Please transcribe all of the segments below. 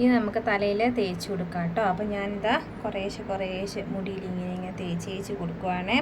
ഇനി നമുക്ക് തലയിൽ തേച്ച് കൊടുക്കാം കേട്ടോ. അപ്പം ഞാനിതാ കുറേശ്ശെ കുറേശ്ശെ മുടിയിൽ ഇങ്ങനെ ഇങ്ങനെ തേച്ച് തേച്ച് കൊടുക്കുവാണ്.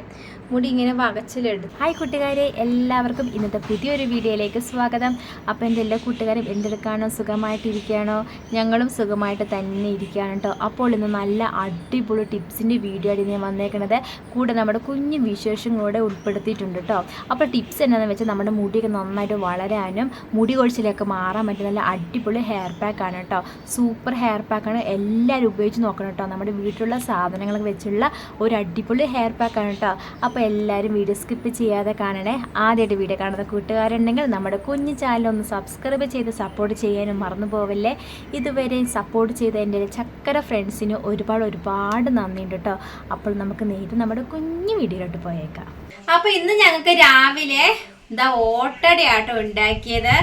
മുടി ഇങ്ങനെ വകച്ചിലെടുത്ത്. ഹായ് കൂട്ടുകാരെ എല്ലാവർക്കും ഇന്നത്തെ പുതിയൊരു വീഡിയോയിലേക്ക് സ്വാഗതം. അപ്പോൾ എന്റെ എല്ലാ കൂട്ടുകാരും എന്തെടുക്കാണോ? സുഖമായിട്ടിരിക്കുകയാണോ? ഞങ്ങളും സുഖമായിട്ട് തന്നെ ഇരിക്കുകയാണ് കേട്ടോ. അപ്പോൾ ഇന്ന് നല്ല അടിപൊളി ടിപ്സിന്റെ വീഡിയോ ആയിട്ട് ഞാൻ വന്നേക്കണത് കൂടെ നമ്മുടെ കുഞ്ഞു വിശേഷങ്ങളോടെ ഉൾപ്പെടുത്തിയിട്ടുണ്ട് കേട്ടോ. അപ്പോൾ ടിപ്സ് എന്താണെന്ന് വെച്ചാൽ നമ്മുടെ മുടിയൊക്കെ നന്നായിട്ട് വളരാനും മുടി കൊഴിച്ചിലൊക്കെ മാറാൻ പറ്റുന്ന നല്ല അടിപൊളി ഹെയർ പാക്കാണ് കേട്ടോ. സൂപ്പർ ഹെയർ പാക്കാണ് എല്ലാവരും ഉപയോഗിച്ച് നോക്കണം കേട്ടോ. നമ്മുടെ വീട്ടിലുള്ള സാധനങ്ങളൊക്കെ വെച്ചുള്ള ഒരു അടിപൊളി ഹെയർ പാക്കാണ് കേട്ടോ. അപ്പോൾ എല്ലാവരും വീഡിയോ സ്കിപ്പ് ചെയ്യാതെ കാണണേ. ആദ്യമായിട്ട് വീഡിയോ കാണുന്ന കൂട്ടുകാരുണ്ടെങ്കിൽ നമ്മുടെ കുഞ്ഞു ചാനൽ ഒന്ന് സബ്സ്ക്രൈബ് ചെയ്ത് സപ്പോർട്ട് ചെയ്യാനും മറന്നു പോവല്ലേ. ഇതുവരെ സപ്പോർട്ട് ചെയ്ത എന്റെ ചക്കര ഫ്രണ്ട്സിന് ഒരുപാട് ഒരുപാട് നന്ദിയുണ്ട് കേട്ടോ. അപ്പോൾ നമുക്ക് നേരിട്ട് നമ്മുടെ കുഞ്ഞു വീഡിയോയിലോട്ട് പോയേക്കാം. അപ്പോൾ ഇന്ന് ഞങ്ങൾക്ക് രാവിലെ എന്താ ഓട്ടടയാട്ടോ ഉണ്ടാക്കിയത്.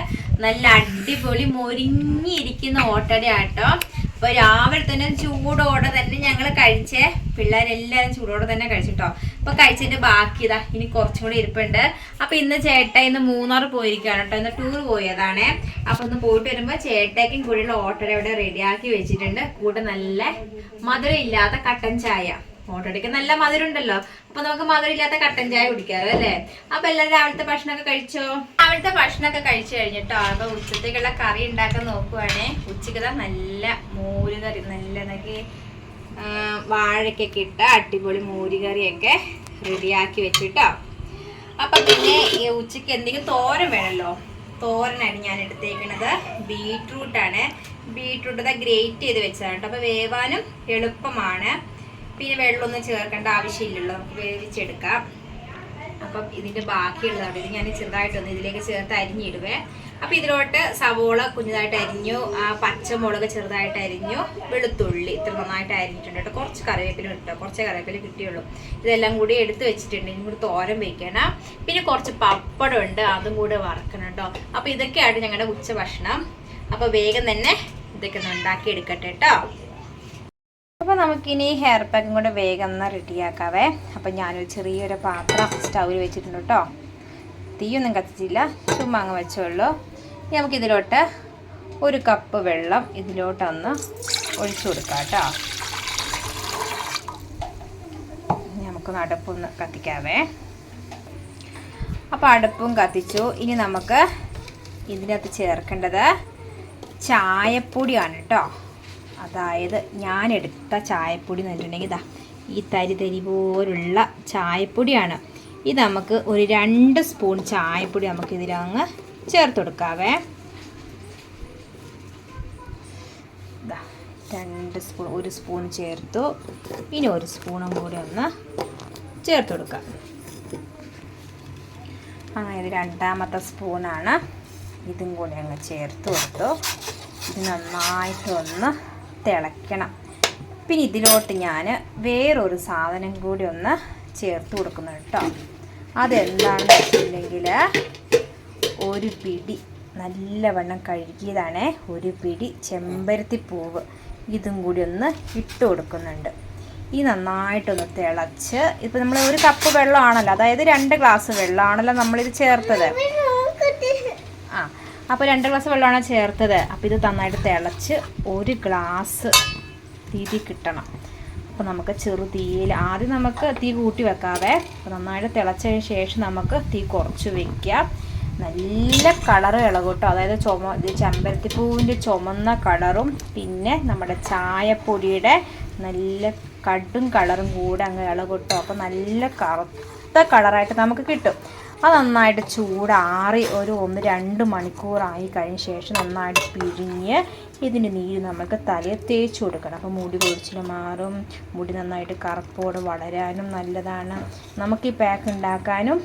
നല്ല അടിപൊളി മൊരിഞ്ഞിരിക്കുന്ന ഓട്ടട ആട്ടോ അപ്പൊ രാവിലെ തന്നെ ചൂടോടെ തന്നെ ഞങ്ങൾ കഴിച്ചേ. പിള്ളേരെല്ലാരും ചൂടോടെ തന്നെ കഴിച്ചിട്ടോ. അപ്പൊ കഴിച്ചിട്ട് ബാക്കിയതാ ഇനി കുറച്ചും കൂടി ഇരിപ്പുണ്ട്. അപ്പൊ ഇന്ന് ചേട്ട ഇന്ന് മൂന്നാർ പോയിരിക്കുകയാണ് കേട്ടോ. ഇന്ന് ടൂർ പോയതാണേ. അപ്പൊ ഒന്ന് പോയിട്ട് വരുമ്പോ ചേട്ടയ്ക്കും കൂടെയുള്ള ഓട്ടട ഇവിടെ റെഡിയാക്കി വെച്ചിട്ടുണ്ട്. കൂടെ നല്ല മധുരം ഇല്ലാത്ത കട്ടൻ ചായ. ഓട്ടോടിക്ക് നല്ല മധുരം ഉണ്ടല്ലോ അപ്പൊ നമുക്ക് മധുരം ഇല്ലാത്ത കട്ടൻ ചായ കുടിക്കാറ് അല്ലേ? അപ്പൊ എല്ലാവരും രാവിലത്തെ ഭക്ഷണമൊക്കെ കഴിച്ചോ? രാവിലത്തെ ഭക്ഷണമൊക്കെ കഴിച്ചു കഴിഞ്ഞിട്ടോ. അപ്പൊ ഉച്ചത്തേക്കുള്ള കറി ഉണ്ടാക്കാൻ നോക്കുവാണേ. ഉച്ചയ്ക്ക് നല്ല മോര് കറി നല്ല നമുക്ക് വാഴക്കൊക്കെ ഇട്ട അടിപൊളി മോര് കറിയൊക്കെ റെഡിയാക്കി വെച്ചിട്ടോ. അപ്പൊ പിന്നെ ഈ ഉച്ചയ്ക്ക് എന്തെങ്കിലും തോരൻ വേണമല്ലോ തോരനാണ് ഞാൻ എടുത്തേക്കുന്നത് ബീട്രൂട്ടാണ്. ബീട്രൂട്ട് ഗ്രേറ്റ് ചെയ്ത് വെച്ചതാണ് കേട്ടോ. അപ്പൊ വേവാനും എളുപ്പമാണ്. പിന്നെ വെള്ളമൊന്നും ചേർക്കേണ്ട ആവശ്യമില്ലല്ലോ. നമുക്ക് വേവിച്ചെടുക്കാം. അപ്പം ഇതിന്റെ ബാക്കിയുള്ളതാണ് ഇത് ഞാൻ ചെറുതായിട്ടൊന്ന് ഇതിലേക്ക് ചേർത്ത് അരിഞ്ഞിടുവേ. അപ്പം ഇതിലോട്ട് സവോള കുഞ്ഞതായിട്ട് അരിഞ്ഞു പച്ചമുളക് ചെറുതായിട്ട് അരിഞ്ഞു വെളുത്തുള്ളി ഇത്ര നന്നായിട്ട് അരിഞ്ഞിട്ടുണ്ട് കേട്ടോ. കുറച്ച് കറിവേപ്പില കിട്ടും കുറച്ച് കറിവേപ്പില കിട്ടിയുള്ളൂ. ഇതെല്ലാം കൂടി എടുത്ത് വെച്ചിട്ടുണ്ട്. ഇനി കൂടി തോരൻ വെക്കണം. പിന്നെ കുറച്ച് പപ്പടം ഉണ്ട് അതും കൂടെ വറക്കണം കേട്ടോ. അപ്പം ഇതൊക്കെയാണ് ഞങ്ങളുടെ ഉച്ചഭക്ഷണം. അപ്പോൾ വേഗം തന്നെ ഇതൊക്കെ ഒന്ന് ഉണ്ടാക്കി എടുക്കട്ടെ കേട്ടോ. അപ്പോൾ നമുക്കിനി ഹെയർ പാക്കും കൂടെ വേഗം ഒന്ന് റെഡിയാക്കാവേ അപ്പം ഞാനൊരു ചെറിയൊരു പാത്രം സ്റ്റൗവിൽ വെച്ചിട്ടുണ്ട് കേട്ടോ തീയൊന്നും കത്തിച്ചില്ല. ചുമ്മാ അങ്ങ് വെച്ചോളൂ. ഇനി നമുക്കിതിലോട്ട് ഒരു കപ്പ് വെള്ളം ഇതിലോട്ടൊന്ന് ഒഴിച്ചു കൊടുക്കാം കേട്ടോ ഇനി നമുക്കൊന്ന് അടുപ്പൊന്ന് കത്തിക്കാവേ. അപ്പോൾ അടുപ്പും കത്തിച്ചു. ഇനി നമുക്ക് ഇതിനകത്ത് ചേർക്കേണ്ടത് ചായപ്പൊടിയാണ് കേട്ടോ അതായത് ഞാൻ എടുത്ത ചായപ്പൊടി എന്ന് വെച്ചിട്ടുണ്ടെങ്കിൽ ഇതാ ഈ തരി തരി പോലുള്ള ചായപ്പൊടിയാണ്. ഇത് നമുക്ക് ഒരു രണ്ട് സ്പൂൺ ചായപ്പൊടി നമുക്ക് ഇതിലങ്ങ് ചേർത്ത് കൊടുക്കാവേ. രണ്ട് സ്പൂൺ ഒരു സ്പൂൺ ചേർത്തു. ഇനി ഒരു സ്പൂണും കൂടി ഒന്ന് ചേർത്ത് കൊടുക്കാം. അങ്ങനെ ഇത് രണ്ടാമത്തെ സ്പൂണാണ്. ഇതും കൂടി അങ്ങ് ചേർത്ത് കൊടുത്തു. ഇത് നന്നായിട്ട് ഒന്ന് തിളയ്ക്കണം. പിന്നെ ഇതിലോട്ട് ഞാൻ വേറൊരു സാധനം കൂടി ഒന്ന് ചേർത്ത് കൊടുക്കുന്നു കേട്ടോ. അതെന്താണെന്ന് വെച്ചിട്ടുണ്ടെങ്കിൽ ഒരു പിടി നല്ലവണ്ണം കഴുകിയതാണ് ഒരു പിടി ചെമ്പരത്തി പൂവ് ഇതും കൂടി ഒന്ന് ഇട്ട് കൊടുക്കുന്നുണ്ട്. ഈ നന്നായിട്ടൊന്ന് തിളച്ച് ഇപ്പം നമ്മൾ ഒരു കപ്പ് വെള്ളമാണല്ലോ അതായത് രണ്ട് ഗ്ലാസ് വെള്ളമാണല്ലോ നമ്മളിത് ചേർത്തത്. അപ്പോൾ രണ്ട് ഗ്ലാസ് വെള്ളമാണ് ചേർത്തത്. അപ്പോൾ ഇത് നന്നായിട്ട് തിളച്ച് ഒരു ഗ്ലാസ് തീ കിട്ടണം. അപ്പോൾ നമുക്ക് ചെറു തീയിൽ ആദ്യം നമുക്ക് തീ കൂട്ടി വെക്കാവേ. അപ്പോൾ നന്നായിട്ട് തിളച്ചതിന് ശേഷം നമുക്ക് തീ കുറച്ച് വെക്കാം. നല്ല കളർ ഇളകൂട്ടോ അതായത് ചുമ ചെമ്പരത്തിപ്പൂവിന്റെ ചുമന്ന കളറും പിന്നെ നമ്മുടെ ചായപ്പൊടിയുടെ നല്ല കടും കളറും കൂടെ അങ്ങ് ഇളകൂട്ടോ അപ്പോൾ നല്ല കറുത്ത കളറായിട്ട് നമുക്ക് കിട്ടും. അത് നന്നായിട്ട് ചൂടാറി ഒരു ഒന്ന് രണ്ട് മണിക്കൂറായി കഴിഞ്ഞ ശേഷം നന്നായിട്ട് പിഴിഞ്ഞ് ഇതിന്റെ നീര് നമുക്ക് തലയിൽ തേച്ച് കൊടുക്കണം. അപ്പോൾ മുടി കൊഴിച്ചിൽ മാറും. മുടി നന്നായിട്ട് കറുപ്പോട് വളരാനും നല്ലതാണ്. നമുക്ക് ഈ പാക്ക് ഉണ്ടാക്കാനും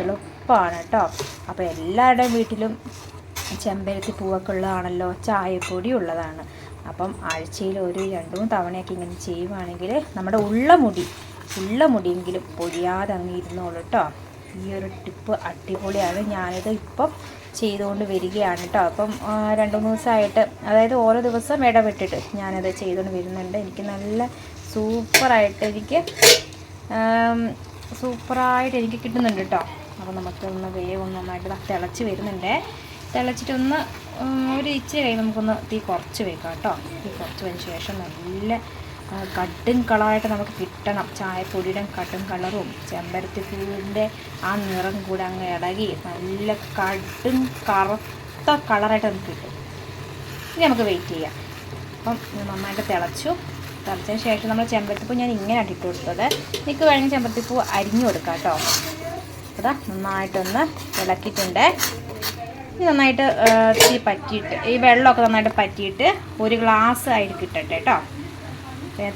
എളുപ്പമാണ് കേട്ടോ. അപ്പോൾ എല്ലാവരുടെയും വീട്ടിലും ചെമ്പരത്തി പൂവൊക്കെ ഉള്ളതാണല്ലോ ചായപ്പൊടി ഉള്ളതാണ്. അപ്പം ആഴ്ചയിൽ ഒരു രണ്ട് മൂന്ന് തവണയൊക്കെ ഇങ്ങനെ ചെയ്യുവാണെങ്കിൽ നമ്മുടെ ഉള്ള മുടി ഉള്ള മുടിയെങ്കിലും പൊഴിയാതെ അങ്ങ് ഇരുന്നോളൂ കേട്ടോ. ഈ ഒരു ടിപ്പ് അടിപൊളിയാണ്. ഞാനിത് ഇപ്പം ചെയ്തുകൊണ്ട് വരികയാണ് കേട്ടോ. അപ്പം രണ്ട് മൂന്ന് ദിവസമായിട്ട് അതായത് ഓരോ ദിവസം ഇടപെട്ടിട്ട് ഞാനത് ചെയ്തുകൊണ്ട് വരുന്നുണ്ട്. എനിക്ക് നല്ല സൂപ്പറായിട്ട് എനിക്ക് സൂപ്പറായിട്ട് എനിക്ക് കിട്ടുന്നുണ്ട് കേട്ടോ. അപ്പോൾ നമുക്കൊന്ന് വേഗം നന്നായിട്ട് തിളച്ച് വരുന്നുണ്ട്. തിളച്ചിട്ടൊന്ന് ഒരു ഇച്ചിരി കഴിയുമ്പോൾ നമുക്കൊന്ന് തീ കുറച്ച് വെക്കാം കേട്ടോ. തീ കുറച്ച് വെച്ച ശേഷം നല്ല കടും കളറായിട്ട് നമുക്ക് കിട്ടണം. ചായപ്പൊടിയുടെ കടും കളറും ചെമ്പരത്തി പൂവിന്റെ ആ നിറം കൂടെ അങ്ങ് ഇളകി നല്ല കടും കറുത്ത കളറായിട്ട് നമുക്ക് കിട്ടും. ഇനി നമുക്ക് വെയിറ്റ് ചെയ്യാം. അപ്പം നന്നായിട്ട് തിളച്ചു. തിളച്ചതിന് ശേഷം നമ്മൾ ചെമ്പരത്തിപ്പൂ ഞാൻ ഇങ്ങനെയാണ് ഇട്ട് കൊടുത്തത്. നിങ്ങൾക്ക് വേണമെങ്കിൽ ചെമ്പരത്തിപ്പൂ അരിഞ്ഞു കൊടുക്കാം കേട്ടോ. അതാ നന്നായിട്ടൊന്ന് ഇളക്കിയിട്ടുണ്ട്. ഇനി നന്നായിട്ട് തീ പറ്റിയിട്ട് ഈ വെള്ളമൊക്കെ നന്നായിട്ട് പറ്റിയിട്ട് ഒരു ഗ്ലാസ് ആയിട്ട് കിട്ടട്ടെ കേട്ടോ.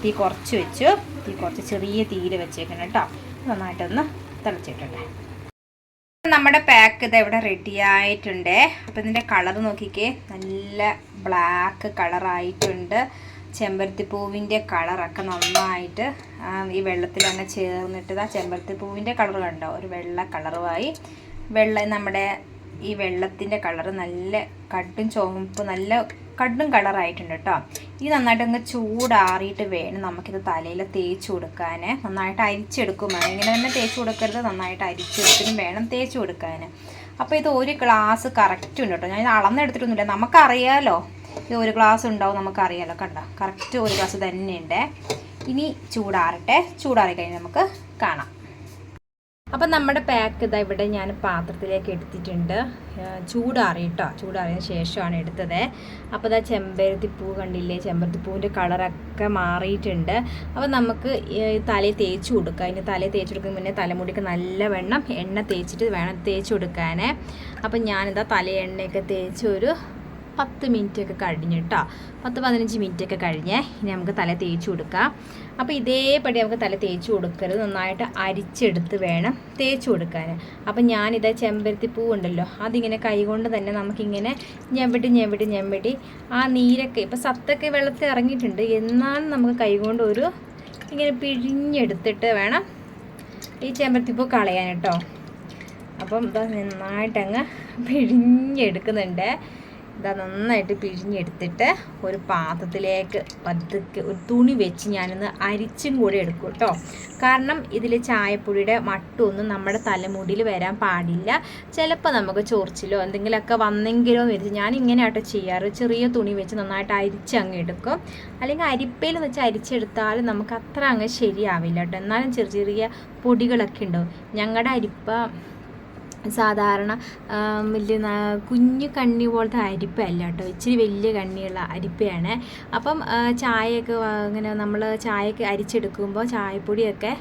തീ കുറച്ച് വെച്ചു. തീ കുറച്ച് ചെറിയ തീയിൽ വെച്ചേക്കണം കേട്ടോ. നന്നായിട്ടൊന്ന് തിളച്ചിട്ടുണ്ട് നമ്മുടെ പാക്ക് ഇത് ഇവിടെ റെഡി ആയിട്ടുണ്ട്. അപ്പോൾ ഇതിന്റെ കളർ നോക്കിക്കേ. നല്ല ബ്ലാക്ക് കളറായിട്ടുണ്ട് ചെമ്പരത്തി പൂവിന്റെ കളറൊക്കെ നന്നായിട്ട് ഈ വെള്ളത്തിൽ തന്നെ ചേർന്നിട്ട് ആ ചെമ്പരത്തി പൂവിന്റെ കളർ കണ്ടോ? ഒരു വെള്ള കളറുമായി വെള്ള നമ്മുടെ ഈ വെള്ളത്തിന്റെ കളർ നല്ല കട്ടും ചുവപ്പ് നല്ല കടും കളറായിട്ടുണ്ട് കേട്ടോ ഇത് നന്നായിട്ട് അങ്ങ് ചൂടാറിയിട്ട് വേണം നമുക്കിത് തലയിൽ തേച്ച് കൊടുക്കാൻ നന്നായിട്ട് അരിച്ചെടുക്കും. ഇങ്ങനെ തന്നെ തേച്ച് കൊടുക്കരുത്. നന്നായിട്ട് അരിച്ചെടുത്തിനും വേണം തേച്ച് കൊടുക്കാൻ അപ്പോൾ ഇത് ഒരു ഗ്ലാസ് കറക്റ്റ് ഉണ്ട് കേട്ടോ ഞാൻ ഇത് അളന്നെടുത്തിട്ടൊന്നുമില്ല. നമുക്കറിയാലോ. ഇത് ഒരു ഗ്ലാസ് ഉണ്ടാവും നമുക്കറിയാലോ. കണ്ടോ? കറക്റ്റ് ഒരു ഗ്ലാസ് തന്നെയുണ്ട് ഇനി ചൂടാറട്ടെ. ചൂടാറി കഴിഞ്ഞ് നമുക്ക് കാണാം. അപ്പം നമ്മുടെ പാക്ക് ഇതാ ഇവിടെ ഞാൻ പാത്രത്തിലേക്ക് എടുത്തിട്ടുണ്ട്. ചൂടാറി കേട്ടോ ചൂടാറിയതിന് ശേഷമാണ് എടുത്തത്. അപ്പോൾ ഇതാ ചെമ്പരത്തി പൂ കണ്ടില്ലേ? ചെമ്പരത്തി പൂവിന്റെ കളറൊക്കെ മാറിയിട്ടുണ്ട്. അപ്പോൾ നമുക്ക് തലയിൽ തേച്ച് കൊടുക്കുക ഇനി തലയിൽ തേച്ച് കൊടുക്കുന്ന മുന്നേ തലമുടിക്ക് നല്ല വെണ്ണം എണ്ണ തേച്ചിട്ട് വേണം തേച്ച് കൊടുക്കാനേ. അപ്പം ഞാനിതാ തലയെണ്ണയൊക്കെ തേച്ച് ഒരു പത്ത് മിനിറ്റ് ഒക്കെ പത്ത് പതിനഞ്ച് മിനിറ്റ് ഒക്കെ കഴിഞ്ഞ് ഇനി നമുക്ക് തല തേച്ച് കൊടുക്കാം. അപ്പോൾ ഇതേപടി നമുക്ക് തല തേച്ച് കൊടുക്കരുത്. നന്നായിട്ട് അരിച്ചെടുത്ത് വേണം തേച്ച് കൊടുക്കാൻ അപ്പം ഞാനിത് ചെമ്പരത്തി പൂ ഉണ്ടല്ലോ അതിങ്ങനെ കൈകൊണ്ട് തന്നെ നമുക്കിങ്ങനെ ഞെവിടി ഞെവിടി ഞെവിടി ആ നീരൊക്കെ ഇപ്പം സത്തൊക്കെ വെള്ളത്തിൽ ഇറങ്ങിയിട്ടുണ്ട്. എന്നാലും നമുക്ക് കൈകൊണ്ട് ഒരു ഇങ്ങനെ പിഴിഞ്ഞെടുത്തിട്ട് വേണം ഈ ചെമ്പരത്തിപ്പൂ കളയാൻ കേട്ടോ. അപ്പം ഇതാ നന്നായിട്ടങ്ങ് പിഴിഞ്ഞെടുക്കുന്നുണ്ട്. ഇതാ നന്നായിട്ട് പിഴിഞ്ഞെടുത്തിട്ട് ഒരു പാത്രത്തിലേക്ക് പതുക്കെ ഒരു തുണി വെച്ച് ഞാനൊന്ന് അരിച്ചും കൂടി എടുക്കും കേട്ടോ കാരണം ഇതിൽ ചായപ്പൊടിയുടെ മട്ടൊന്നും നമ്മുടെ തലമുടിയിൽ വരാൻ പാടില്ല. ചിലപ്പോൾ നമുക്ക് ചൊറിച്ചിലോ എന്തെങ്കിലുമൊക്കെ വന്നെങ്കിലോ എന്ന് വെച്ച് ഞാൻ ഇങ്ങനെ ആട്ടോ ചെയ്യാറ്. ചെറിയ തുണി വെച്ച് നന്നായിട്ട് അരിച്ച് അങ്ങ് എടുക്കും. അല്ലെങ്കിൽ അരിപ്പയിൽ വെച്ച് അരിച്ചെടുത്താൽ നമുക്ക് അത്ര അങ്ങ് ശരിയാവില്ല കേട്ടോ എന്നാലും ചെറിയ ചെറിയ പൊടികളൊക്കെ ഉണ്ടാവും. ഞങ്ങളുടെ അരിപ്പ സാധാരണ വലിയ കുഞ്ഞു കണ്ണി പോലത്തെ അരിപ്പയല്ല കേട്ടോ. ഇച്ചിരി വലിയ കണ്ണിയുള്ള അരിപ്പയാണ്. അപ്പം ചായയൊക്കെ ഇങ്ങനെ നമ്മൾ ചായയൊക്കെ അരിച്ചെടുക്കുമ്പോൾ ചായപ്പൊടിയൊക്കെ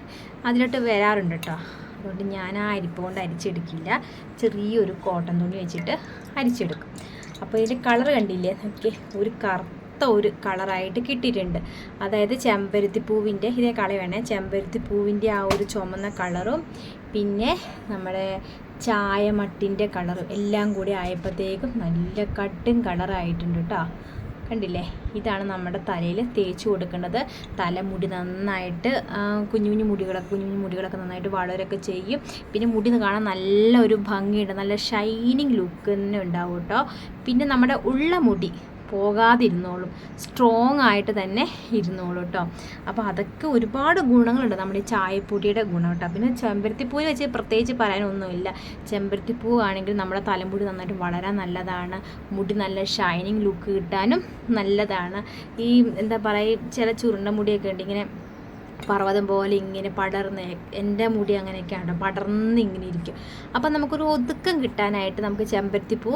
അതിലോട്ട് വരാറുണ്ട് കേട്ടോ. അതുകൊണ്ട് ഞാൻ ആ അരിപ്പ കൊണ്ട് അരിച്ചെടുക്കില്ല. ചെറിയൊരു കോട്ടൺ തുണി വെച്ചിട്ട് അരിച്ചെടുക്കും. അപ്പോൾ ഇതിന്റെ കളർ കണ്ടില്ലേ? നോക്കിയേ ഒരു കറുത്ത ഒരു കളറായിട്ട് കിട്ടിയിട്ടുണ്ട്. അതായത് ചെമ്പരുത്തിപ്പൂവിന്റെ ഇതേ കള വേണേ ചെമ്പരത്തി പൂവിന്റെ ആ ഒരു ചുമന്ന കളറും പിന്നെ നമ്മുടെ ചായമട്ടിന്റെ കളറും എല്ലാം കൂടി ആയപ്പോഴത്തേക്കും നല്ല കട്ടും കളറായിട്ടുണ്ട് കേട്ടോ. കണ്ടില്ലേ? ഇതാണ് നമ്മുടെ തലയിൽ തേച്ച് കൊടുക്കേണ്ടത് തലമുടി നന്നായിട്ട് കുഞ്ഞു കുഞ്ഞു മുടികളൊക്കെ കുഞ്ഞു കുഞ്ഞു മുടികളൊക്കെ നന്നായിട്ട് വളരൊക്കെ ചെയ്യും. പിന്നെ മുടി കാണാൻ നല്ല ഒരു ഭംഗിയുണ്ട്. നല്ല ഷൈനിങ് ലുക്ക് തന്നെ ഉണ്ടാവും കേട്ടോ. പിന്നെ നമ്മുടെ ഉള്ള മുടി പോകാതിരുന്നോളും. സ്ട്രോങ് ആയിട്ട് തന്നെ ഇരുന്നോളും കേട്ടോ അപ്പോൾ അതൊക്കെ ഒരുപാട് ഗുണങ്ങളുണ്ട്. നമ്മുടെ ചായപ്പൊടിയുടെ ഗുണം കേട്ടോ പിന്നെ ചെമ്പരത്തിപ്പൂ വെച്ച് പ്രത്യേകിച്ച് പറയാനൊന്നുമില്ല. ചെമ്പരത്തിപ്പൂ ആണെങ്കിൽ നമ്മുടെ തലമുടി നന്നായിട്ട് വളരാൻ നല്ലതാണ്. മുടി നല്ല ഷൈനിങ് ലുക്ക് കിട്ടാനും നല്ലതാണ്. ഈ എന്താ പറയുക ചില ചുരുണ്ട മുടിയൊക്കെ ഉണ്ട്. ഇങ്ങനെ പർവതം പോലെ ഇങ്ങനെ പടർന്ന് എന്റെ മുടി അങ്ങനെയൊക്കെയാണ് പടർന്ന് ഇങ്ങനെ ഇരിക്കും. അപ്പം നമുക്കൊരു ഒതുക്കം കിട്ടാനായിട്ട് നമുക്ക് ചെമ്പരത്തിപ്പൂ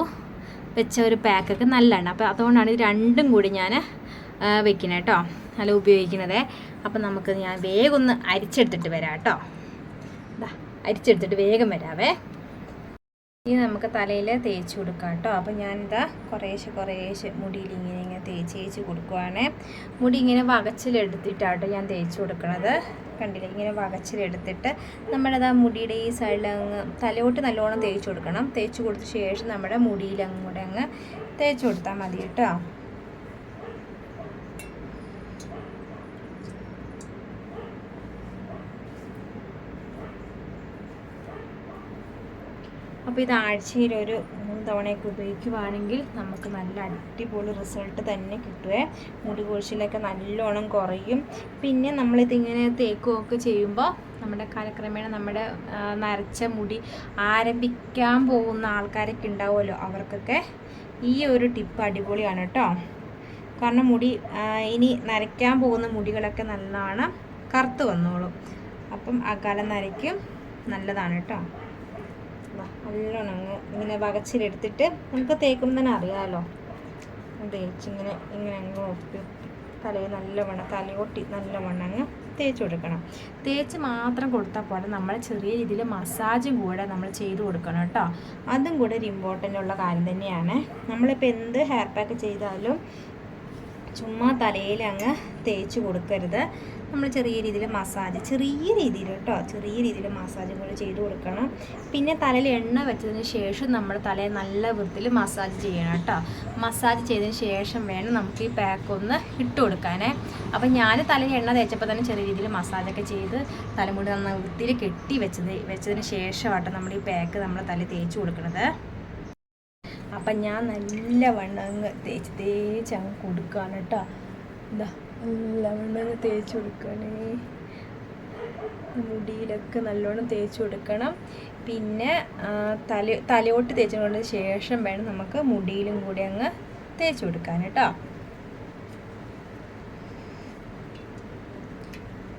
വെച്ച ഒരു പാക്കൊക്കെ നല്ലതാണ്. അപ്പോൾ അതുകൊണ്ടാണ് ഇത് രണ്ടും കൂടി ഞാൻ വെക്കുന്നത് കേട്ടോ നല്ല ഉപയോഗിക്കുന്നത് അപ്പം നമുക്ക് ഞാൻ വേഗം ഒന്ന് അരിച്ചെടുത്തിട്ട് വരാം കേട്ടോ അരിച്ചെടുത്തിട്ട് വേഗം വരാവേ. ഇനി നമുക്ക് തലയിൽ തേച്ച് കൊടുക്കാം കേട്ടോ അപ്പം ഞാനിതാ കുറേശ്ശെ കുറേശ്ശെ മുടിയിൽ ഇങ്ങനെ ഇങ്ങനെ തേച്ച് തേച്ച് കൊടുക്കുവാണേ. മുടി ഇങ്ങനെ വകച്ചിലെടുത്തിട്ടാട്ടോ ഞാൻ തേച്ച് കൊടുക്കണത്. കണ്ടില്ലേ? ഇങ്ങനെ വകച്ചിലെടുത്തിട്ട് നമ്മളത് ആ മുടിയുടെ ഈ സൈഡിൽ അങ്ങ് തലയോട്ട് നല്ലോണം തേച്ച് കൊടുക്കണം. തേച്ച് കൊടുത്ത ശേഷം നമ്മുടെ മുടിയിൽ അങ്ങോട്ട് അങ്ങ് തേച്ച് കൊടുത്താൽ മതി കേട്ടോ. അപ്പോൾ ഇത് ആഴ്ചയിൽ ഒരു മൂന്ന് തവണയൊക്കെ ഉപയോഗിക്കുവാണെങ്കിൽ നമുക്ക് നല്ല അടിപൊളി റിസൾട്ട് തന്നെ കിട്ടുവേ. മുടി കൊഴിച്ചിലൊക്കെ നല്ലോണം കുറയും. പിന്നെ നമ്മളിതിങ്ങനെ തേക്കുകയൊക്കെ ചെയ്യുമ്പോൾ നമ്മുടെ കാലക്രമേണ നമ്മുടെ നരച്ച മുടി ആരംഭിക്കാൻ പോകുന്ന ആൾക്കാരൊക്കെ ഉണ്ടാവുമല്ലോ. അവർക്കൊക്കെ ഈ ഒരു ടിപ്പ് അടിപൊളിയാണ് കേട്ടോ കാരണം മുടി ഇനി നരയ്ക്കാൻ പോകുന്ന മുടികളൊക്കെ നല്ലതാണ് കറുത്ത് വന്നോളും. അപ്പം അകാലം നരയ്ക്കും നല്ലതാണ് കേട്ടോ നല്ലോണം അങ്ങ് ഇങ്ങനെ വകച്ചിലെടുത്തിട്ട് നമുക്ക് തേക്കുമ്പോൾ തന്നെ അറിയാമല്ലോ തേച്ചിങ്ങനെ ഇങ്ങനെ അങ്ങ് ഒപ്പി തലയിൽ നല്ലവണ്ണം തലയൊട്ടി നല്ലവണ്ണം അങ്ങ് തേച്ച് കൊടുക്കണം. തേച്ച് മാത്രം കൊടുത്താൽ പോലെ നമ്മൾ ചെറിയ രീതിയിൽ മസാജും കൂടെ നമ്മൾ ചെയ്ത് കൊടുക്കണം കേട്ടോ. അതും കൂടെ ഒരു ഇമ്പോർട്ടന്റ് ഉള്ള കാര്യം തന്നെയാണ്. നമ്മളിപ്പോൾ എന്ത് ഹെയർ പാക്ക് ചെയ്താലും ചുമ്മാ തലയിൽ അങ്ങ് തേച്ച് കൊടുക്കരുത്. നമ്മൾ ചെറിയ രീതിയിൽ മസാജ് ചെറിയ രീതിയിൽ കേട്ടോ ചെറിയ രീതിയിൽ മസാജ് കൂടെ ചെയ്ത് കൊടുക്കണം. പിന്നെ തലയിൽ എണ്ണ വെച്ചതിന് ശേഷം നമ്മൾ തലയെ നല്ല വൃത്തിയിൽ മസാജ് ചെയ്യണം കേട്ടോ. മസാജ് ചെയ്തതിന് ശേഷം വേണം നമുക്ക് ഈ പാക്ക് ഒന്ന് ഇട്ട് കൊടുക്കാനേ. അപ്പം ഞാൻ തലയിൽ എണ്ണ തേച്ചപ്പോൾ തന്നെ ചെറിയ രീതിയിൽ മസാജൊക്കെ ചെയ്ത് തലമുടി നന്നായി വൃത്തിയിൽ കെട്ടി വെച്ചത് വെച്ചതിന് ശേഷമാട്ടോ നമ്മൾ ഈ പാക്ക് നമ്മൾ തലയിൽ തേച്ച് കൊടുക്കണത്. അപ്പം ഞാൻ നല്ല വണ്ണം തേച്ച് തേച്ച് അങ്ങ് കൊടുക്കുകയാണ് കേട്ടോ. എന്താ നല്ല വണ്ണം അങ്ങ് തേച്ച് കൊടുക്കണേ. മുടിയിലൊക്കെ നല്ലോണം തേച്ച് കൊടുക്കണം. പിന്നെ തല തലയോട്ട് തേച്ച് കൊടുത്തതിന് ശേഷം വേണം നമുക്ക് മുടിയിലും കൂടി അങ്ങ് തേച്ച് കൊടുക്കാൻ കേട്ടോ.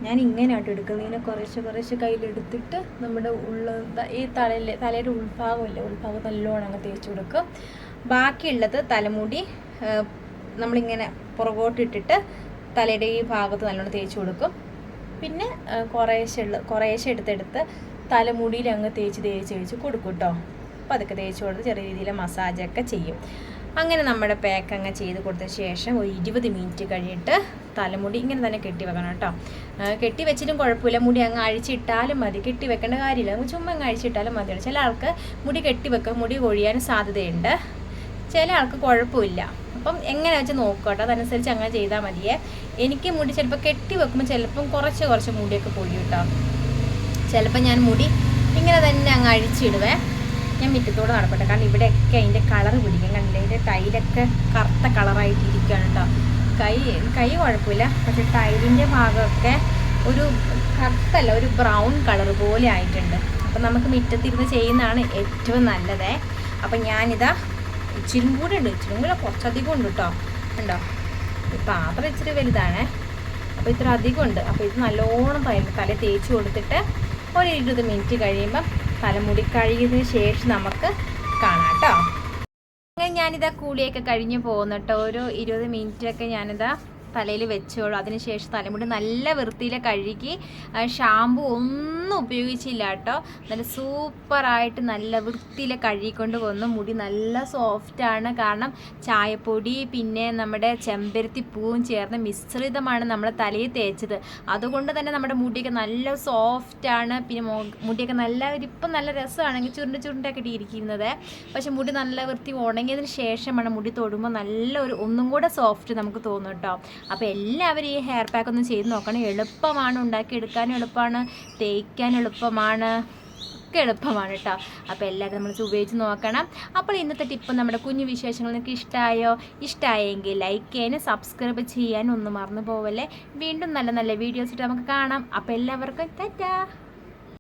ഞാൻ ഇങ്ങനെയാട്ടോ എടുക്കുന്നത്. ഇങ്ങനെ കുറേശ്ശെ കുറേശ്ശെ കയ്യിലെടുത്തിട്ട് നമ്മുടെ ഉള്ള ഈ തലയിലെ തലയുടെ ഉൾഭാഗമില്ലേ ഉൾഭാഗം നല്ലോണം അങ്ങ് തേച്ച് കൊടുക്കും. ബാക്കിയുള്ളത് തലമുടി നമ്മളിങ്ങനെ പുറകോട്ടിട്ടിട്ട് തലയുടെ ഈ ഭാഗത്ത് നല്ലോണം തേച്ച് കൊടുക്കും. പിന്നെ കുറേശ്ശെ ഉള്ള കുറേശ്ശെ എടുത്തെടുത്ത് തലമുടിയിൽ അങ്ങ് തേച്ച് തേച്ച് തേച്ച് കൊടുക്കും കേട്ടോ അപ്പോൾ അതൊക്കെ തേച്ച് കൊടുത്ത് ചെറിയ രീതിയിൽ മസാജൊക്കെ ചെയ്യും. അങ്ങനെ നമ്മുടെ പാക്ക് അങ്ങ് ചെയ്ത് കൊടുത്ത ശേഷം ഒരു ഇരുപത് മിനിറ്റ് കഴിഞ്ഞിട്ട് തലമുടി ഇങ്ങനെ തന്നെ കെട്ടി വെക്കണം കേട്ടോ കെട്ടി വെച്ചിട്ടും കുഴപ്പമില്ല. മുടി അങ്ങ് അഴിച്ചിട്ടാലും മതി. കെട്ടി വെക്കേണ്ട കാര്യമില്ല. നമുക്ക് ചുമ്മാ അങ്ങ് അഴിച്ചിട്ടാലും മതിയാണ് ചില ആൾക്ക് മുടി കെട്ടി വെക്കുക മുടി കൊഴിയാൻ സാധ്യതയുണ്ട്. ചില ആൾക്ക് കുഴപ്പമില്ല. അപ്പം എങ്ങനെ വെച്ച് നോക്കുക കേട്ടോ അതനുസരിച്ച് അങ്ങനെ ചെയ്താൽ മതിയേ. എനിക്ക് മുടി ചിലപ്പോൾ കെട്ടി വെക്കുമ്പോൾ ചിലപ്പം കുറച്ച് കുറച്ച് മുടിയൊക്കെ പോയി കേട്ടോ. ചിലപ്പോൾ ഞാൻ മുടി ഇങ്ങനെ തന്നെ അങ്ങ് അഴിച്ചിടുവേ. ഞാൻ മുറ്റത്തൂടെ നടക്കട്ടെ. കാരണം ഇവിടെയൊക്കെ അതിന്റെ കളർ പിടിക്കും. കണ്ടില്ലേ? അതിന്റെ ടൈലൊക്കെ കറുത്ത കളറായിട്ട് ഇരിക്കുകയാണ് കേട്ടോ. കൈ കൈ കുഴപ്പമില്ല. പക്ഷെ ടൈലിന്റെ ഭാഗമൊക്കെ ഒരു കറുത്തല്ല ഒരു ബ്രൗൺ കളർ പോലെ ആയിട്ടുണ്ട്. അപ്പം നമുക്ക് മുറ്റത്തിരുന്ന് ചെയ്യുന്നതാണ് ഏറ്റവും നല്ലതേ. അപ്പം ഞാനിതാ ഇച്ചിരി കൂടെ ഉണ്ട്. ഇച്ചിരി കൂടെ കുറച്ചധികം ഉണ്ട് കേട്ടോ ഉണ്ടോ പാത്രം ഇച്ചിരി വലുതാണേ. അപ്പോൾ ഇത്ര അധികം ഉണ്ട്. അപ്പോൾ ഇത് നല്ലോണം തല തേച്ച് കൊടുത്തിട്ട് ഒരു ഇരുപത് മിനിറ്റ് കഴിയുമ്പം തലമുടി കഴുകിയതിന് ശേഷം നമുക്ക് കാണാം കേട്ടോ അങ്ങനെ ഞാനിതാ കൂളിയൊക്കെ കഴിഞ്ഞ് പോകുന്നു കേട്ടോ ഒരു ഇരുപത് മിനിറ്റൊക്കെ ഞാനിതാ തലയിൽ വെച്ചോളൂ. അതിനുശേഷം തലമുടി നല്ല വൃത്തിയിൽ കഴുകി ഷാമ്പു ഒന്നും ഉപയോഗിച്ചില്ല കേട്ടോ. നല്ല സൂപ്പറായിട്ട് നല്ല വൃത്തിയിൽ കഴുകിക്കൊണ്ട് വന്നു. മുടി നല്ല സോഫ്റ്റാണ്. കാരണം ചായപ്പൊടി പിന്നെ നമ്മുടെ ചെമ്പരത്തി പൂവും ചേർന്ന് മിശ്രിതമാണ് നമ്മൾ തലയിൽ തേച്ചത്. അതുകൊണ്ട് തന്നെ നമ്മുടെ മുടിയൊക്കെ നല്ല സോഫ്റ്റാണ്. പിന്നെ മുടിയൊക്കെ നല്ല ഇപ്പം നല്ല രസമാണെങ്കിൽ ചുരുണ്ട് ചുരുണ്ടൊക്കെ ഇരിക്കുന്നത് പക്ഷെ മുടി നല്ല വൃത്തി ഉണങ്ങിയതിന് ശേഷമാണ് മുടി തൊടുമ്പോൾ നല്ല ഒരു ഒന്നും കൂടെ സോഫ്റ്റ് നമുക്ക് തോന്നും കേട്ടോ. അപ്പോൾ എല്ലാവരും ഈ ഹെയർ പാക്ക് ഒന്ന് ചെയ്ത് നോക്കണം. എളുപ്പമാണ് എടുക്കാൻ എളുപ്പമാണ് തേക്കാൻ എളുപ്പമാണ് ഒക്കെ എളുപ്പമാണ് കേട്ടോ അപ്പോൾ എല്ലാവരും നമ്മൾ ഉപയോഗിച്ച് നോക്കണം. അപ്പോൾ ഇന്നത്തെ ടിപ്പ് നമ്മുടെ കുഞ്ഞു വിശേഷങ്ങൾ നിങ്ങൾക്ക് ഇഷ്ടമായോ ഇഷ്ടമായെങ്കിൽ ലൈക്ക് ചെയ്യാനും സബ്സ്ക്രൈബ് ചെയ്യാനും ഒന്നും മറന്നു പോവല്ലേ. വീണ്ടും നല്ല നല്ല വീഡിയോസ് ഇട്ട് നമുക്ക് കാണാം. അപ്പോൾ എല്ലാവർക്കും ടാറ്റാ.